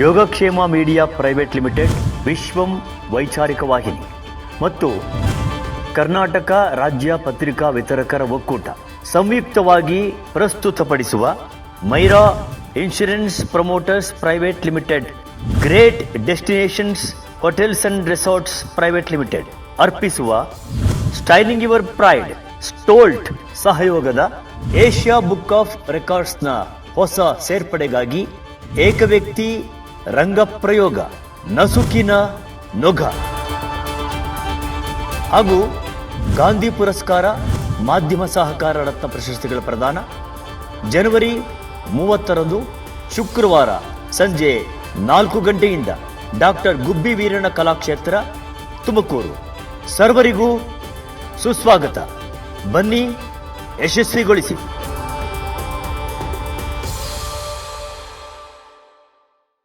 ಯೋಗಕ್ಷೇಮ media private limited, ವಿಶ್ವಂ ವೈಚಾರಿಕ ವಾಹಿನಿ ಮತ್ತು ಕರ್ನಾಟಕ ರಾಜ್ಯ ಪತ್ರಿಕಾ ವಿತರಕರ ಒಕ್ಕೂಟ. ಸಂಯುಕ್ತವಾಗಿ ಪ್ರಸ್ತುತಪಡಿಸುವ Myra insurance promoters private limited, great destinations hotels and resorts private limited ಅರ್ಪಿಸುವ ಸ್ಟೈಲಿಂಗ್ ಯುವರ್ ಪ್ರೈಡ್ ಸ್ಟೋಲ್ಟ್ ಸಹಯೋಗದ ಏಷ್ಯಾ ಬುಕ್ ಆಫ್ ರೆಕಾರ್ಡ್ಸ್ನ ಹೊಸ ಸೇರ್ಪಡೆಗಾಗಿ ಏಕವ್ಯಕ್ತಿ ರಂಗಪ್ರಯೋಗ, ನಸುಕಿನ ನೊಗ. ಹಾಗೂ ಗಾಂಧಿ ಪುರಸ್ಕಾರ, ಮಾಧ್ಯಮ ಸಹಕಾರ ರತ್ನ ಪ್ರಶಸ್ತಿಗಳ ಪ್ರದಾನ. ಜನವರಿ ಮೂವತ್ತರಂದು ಶುಕ್ರವಾರ ಸಂಜೆ ನಾಲ್ಕು ಗಂಟೆಯಿಂದ ಡಾಕ್ಟರ್ ಗುಬ್ಬಿ ವೀರಣ್ಣ ಕಲಾಕ್ಷೇತ್ರ, ತುಮಕೂರು. ಸರ್ವರಿಗೂ ಸುಸ್ವಾಗತ. ಬನ್ನಿ ಯಶಸ್ವಿಗೊಳಿಸಿ.